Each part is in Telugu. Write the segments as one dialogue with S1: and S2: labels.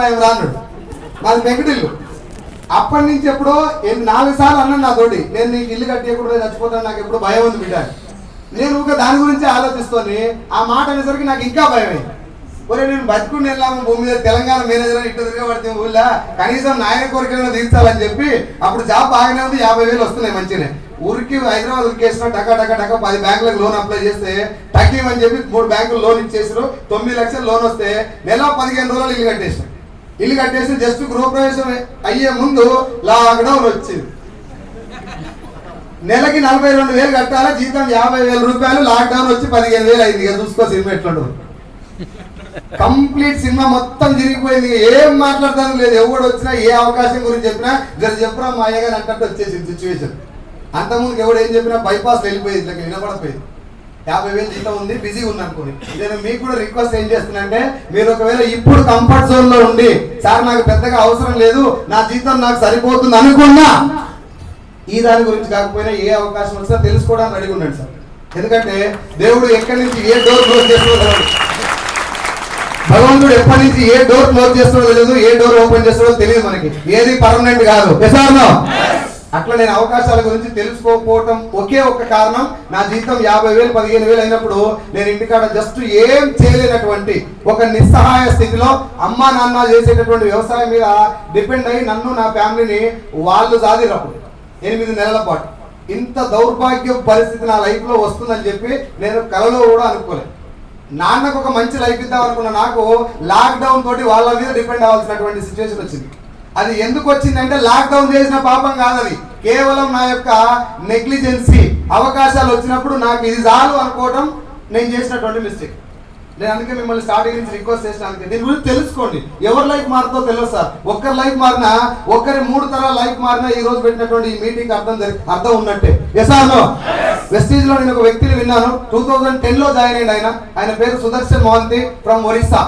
S1: ఆయన రాన్నాడు మాది పెంకటిల్లు అప్పటి నుంచి ఎప్పుడో నాలుగు సార్లు అన్నాడు నా తోటి నేను నీకు ఇల్లు కట్టేయకూడదు చచ్చిపోతాను నాకు ఎప్పుడు భయం ఉంది బిడ్డ. నేను ఇంకా దాని గురించి ఆలోచిస్తూనే ఆ మాట అనేసరికి నాకు ఇంకా భయమే ఒరే నేను బతుకుని వెళ్ళాము భూమి మీద తెలంగాణ మేనేజర్ ఇటు తిరగబడితే ఊళ్ళో కనీసం నాయన కోరికలను తీర్చాలని చెప్పి అప్పుడు జాబ్ బాగానే ఉంది యాభై వేలు వస్తున్నాయి మంచినే. ఊరికి హైదరాబాద్ ఉరికేసిన టక టక టక పది బ్యాంకులకు లోన్ అప్లై చేస్తే తగ్గిమని చెప్పి మూడు బ్యాంకులు లోన్ ఇచ్చేసారు తొమ్మిది లక్షలు లోన్ వస్తే నెల పదిహేను రోజులు ఇల్లు కట్టేసారు ఇల్లు కట్టేసి జస్ట్ గృహప్రవేశం అయ్యే ముందు లాక్డౌన్ వచ్చింది. నెలకి నలభై రెండు వేలు కట్టాలా? జీతం యాభై వేల రూపాయలు. లాక్డౌన్ వచ్చి పదిహేను వేలు అయింది. ఇక చూసుకో సినిమా ఎట్లుండదు కంప్లీట్ సినిమా మొత్తం తిరిగిపోయింది. ఏం మాట్లాడతాను లేదు. ఎవడు వచ్చినా ఏ అవకాశం గురించి చెప్పినా జర చెప్పరా మా అయ్యగారు అంటట్టు వచ్చేసింది సిచ్యువేషన్ అంతకుముందు ఎవడు ఏం చెప్పినా బైపాస్ వెళ్ళిపోయింది. ఇట్లా వినపడపోయింది యాభై వేలు జీతం ఉంది బిజీ ఉంది అనుకోండి. నేను మీకు కూడా రిక్వెస్ట్ ఏం చేస్తున్నానంటే మీరు ఒకవేళ ఇప్పుడు కంఫర్ట్ జోన్లో ఉండి సార్ నాకు పెద్దగా అవసరం లేదు నా జీతం నాకు సరిపోతుంది అనుకున్నా ఈ దాని గురించి కాకపోయినా ఏ అవకాశం వచ్చినా తెలుసుకోవడానికి అడిగి ఉన్నాడు సార్. ఎందుకంటే దేవుడు ఎక్కడి నుంచి ఏ డోర్ క్లోజ్ చేస్తుందో భగవంతుడు ఎప్పటి నుంచి ఏ డోర్ క్లోజ్ చేస్తాడో తెలియదు ఏ డోర్ ఓపెన్ చేస్తాడో తెలియదు మనకి. ఏది పర్మనెంట్ కాదు. ఎసార్నో అట్లా నేను అవకాశాల గురించి తెలుసుకోకపోవటం ఒకే ఒక్క కారణం. నా జీతం యాభై వేలు పదిహేను వేలు అయినప్పుడు నేను ఇంటికాడ జస్ట్ ఏం చేయలేనటువంటి ఒక నిస్సహాయ స్థితిలో అమ్మా నాన్న చేసేటటువంటి వ్యవసాయం మీద డిపెండ్ అయ్యి నన్ను నా ఫ్యామిలీని వాళ్ళు సాదిరప్పుడు ఎనిమిది నెలల పాటు. ఇంత దౌర్భాగ్య పరిస్థితి నా లైఫ్లో వస్తుందని చెప్పి నేను కలలో కూడా అనుకోలేదు. నాన్నకు ఒక మంచి లైఫ్ ఇద్దాం అనుకున్న నాకు లాక్డౌన్ తోటి వాళ్ళ మీద డిపెండ్ అవ్వాల్సినటువంటి సిచ్యువేషన్ వచ్చింది. అది ఎందుకు వచ్చిందంటే లాక్డౌన్ చేసిన పాపం కాదది కేవలం నా యొక్క నెగ్లిజెన్సీ అవకాశాలు వచ్చినప్పుడు నాకు ఇది చాలు అనుకోవడం నేను చేసినటువంటి మిస్టేక్. నేను అందుకే మిమ్మల్ని స్టార్టింగ్ నుంచి రిక్వెస్ట్ చేసిన అందుకే దీని గురించి తెలుసుకోండి. ఎవరి లైఫ్ మారుతో తెలియదు సార్. ఒక్కరి లైఫ్ మారినా ఒక్కరి మూడు తరాల లైఫ్ మారినా ఈ రోజు పెట్టినటువంటి ఈ మీటింగ్ అర్థం అర్థం ఉన్నట్టే. ఎస్ఆర్లో వెస్టీజ్లో నేను ఒక వ్యక్తిని విన్నాను. టూ థౌజండ్ టెన్లో జాయిన్ అయ్యాడు ఆయన. ఆయన పేరు సుదర్శన్ మోహంతి ఫ్రమ్ ఒరిస్సా.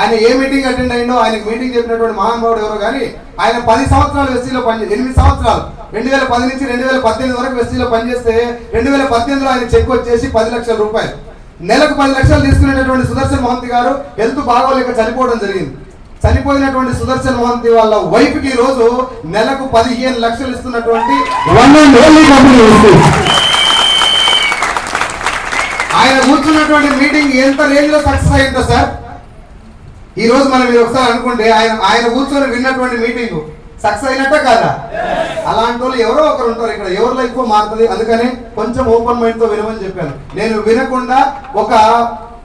S1: ఆయన ఏ మీటింగ్ అటెండ్ అయ్యిందో ఆయన మీటింగ్ చెప్పినటువంటి మహానుభావుడు ఎవరో కానీ ఆయన పది సంవత్సరాలు ఎస్సీలో పనిచేసి ఎనిమిది సంవత్సరాలు. రెండు వేల పది నుంచి రెండు వేల పద్దెనిమిది వరకు ఎస్సీలో పనిచేస్తే రెండు వేల పద్దెనిమిదిలో ఆయన చెక్ వచ్చేసి పది లక్షల రూపాయలు. నెలకు పది లక్షలు తీసుకునేటటువంటి సుదర్శన్ మహంతి గారు హెల్త్ బాగోలేక చనిపోవడం జరిగింది. చనిపోయినటువంటి సుదర్శన్ మహంతి వాళ్ళ వైఫ్కి ఈ రోజు నెలకు పదిహేను లక్షలు ఇస్తున్నటువంటి ఆయన కూర్చున్నటువంటి మీటింగ్ ఎంత రేంజ్లో సక్సెస్ అయిందో సార్? ఈ రోజు మనం మీరు ఒకసారి అనుకుంటే ఆయన ఆయన కూర్చొని విన్నటువంటి మీటింగ్ సక్సెస్ అయినట్ట కాదా? అలాంటి వాళ్ళు ఎవరో ఒకరు ఉంటారు ఇక్కడ. ఎవరి లైఫ్ మారుతుంది? అందుకని కొంచెం ఓపెన్ మైండ్తో వినమని చెప్పాను. నేను వినకుండా ఒక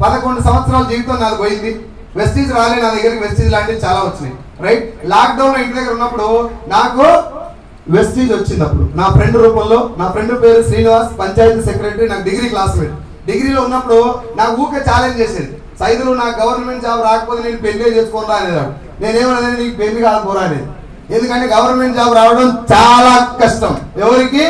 S1: పదకొండు సంవత్సరాల జీవితం నాది పోయింది. వెస్టీజ్ రాలే నా దగ్గరికి వెస్టీజ్ లాంటివి చాలా వచ్చినాయి. రైట్ లాక్డౌన్లో ఇంటి దగ్గర ఉన్నప్పుడు నాకు వెస్టీజ్ వచ్చింది అప్పుడు. నా ఫ్రెండ్ రూపంలో నా ఫ్రెండ్ పేరు శ్రీనివాస్ పంచాయతీ సెక్రటరీ నాకు డిగ్రీ క్లాస్మేట్ డిగ్రీలో ఉన్నప్పుడు నాకు ఊకే ఛాలెంజ్ చేసేది. సైదులు నాకు గవర్నమెంట్ జాబ్ రాకపోతే నేను పెళ్ళి చేసుకోను అనేవాడు నేనేమన్నా నీకు పెళ్ళి కాదు పోరా అనేది. ఎందుకంటే గవర్నమెంట్ జాబ్ రావడం చాలా కష్టం. ఎవరికి?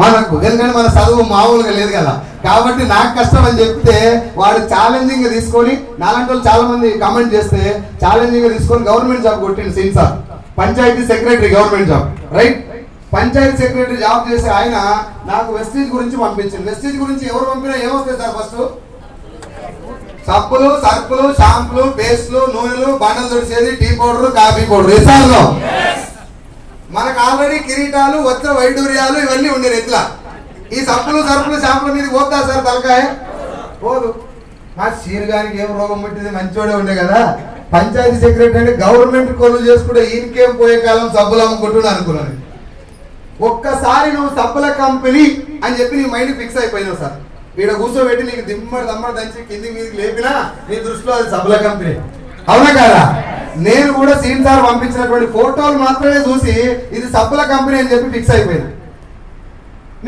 S1: మనకు. ఎందుకంటే మన చదువు మామూలుగా లేదు కదా. కాబట్టి నాకు కష్టం అని చెప్తే వాడు ఛాలెంజింగ్ తీసుకొని నాలాంటి వాళ్ళు చాలా మంది కమెంట్ చేస్తే ఛాలెంజింగ్ తీసుకొని గవర్నమెంట్ జాబ్ కొట్టింది scene sir. Panchayat secretary government job. Right panchayat secretary job చేసే ఆయన నాకు వెస్టీజ్ గురించి పంపించింది వెస్టీజ్ గురించి ఎవరు పంపినా ఏమొస్తాయి సార్ ఫస్ట్? సబ్బులు సర్పులు షాంపులు పేస్ట్లు నూనెలు బండలు తుడిచేది టీ పౌడర్ కాఫీ పౌడర్. ఇసాల్లో మనకు ఆల్రెడీ కిరీటాలు వస్త్ర వైడూర్యాలు ఇవన్నీ ఉండే ఎట్లా ఈ సబ్బులు సరుపులు షాంపుల మీద పోతా సార్ తలకాయ? పోదు. మా శీర్గానికి ఏం రోగం పుట్టింది? మంచివాడే ఉండే కదా. పంచాయతీ సెక్రటరీ అంటే గవర్నమెంట్ కొలు చేసుకుంటే ఈయనకేం పోయే కాలం సబ్బులు అమ్ముకుంటున్నా అనుకున్నాను. ఒక్కసారి నువ్వు సబ్బుల కంపెనీ అని చెప్పి నీ మైండ్ ఫిక్స్ అయిపోయినావు సార్. ఈడ కూర్చోబెట్టి నీకు దిమ్మడి దమ్మడి దంచి కింది మీదకి లేపినా నీ దృష్టిలో అది సబ్ల కంపెనీ. అవునా కదా? నేను కూడా సీన్ సార్ పంపించినటువంటి ఫోటోలు మాత్రమే చూసి ఇది సబ్బుల కంపెనీ అని చెప్పి ఫిక్స్ అయిపోయింది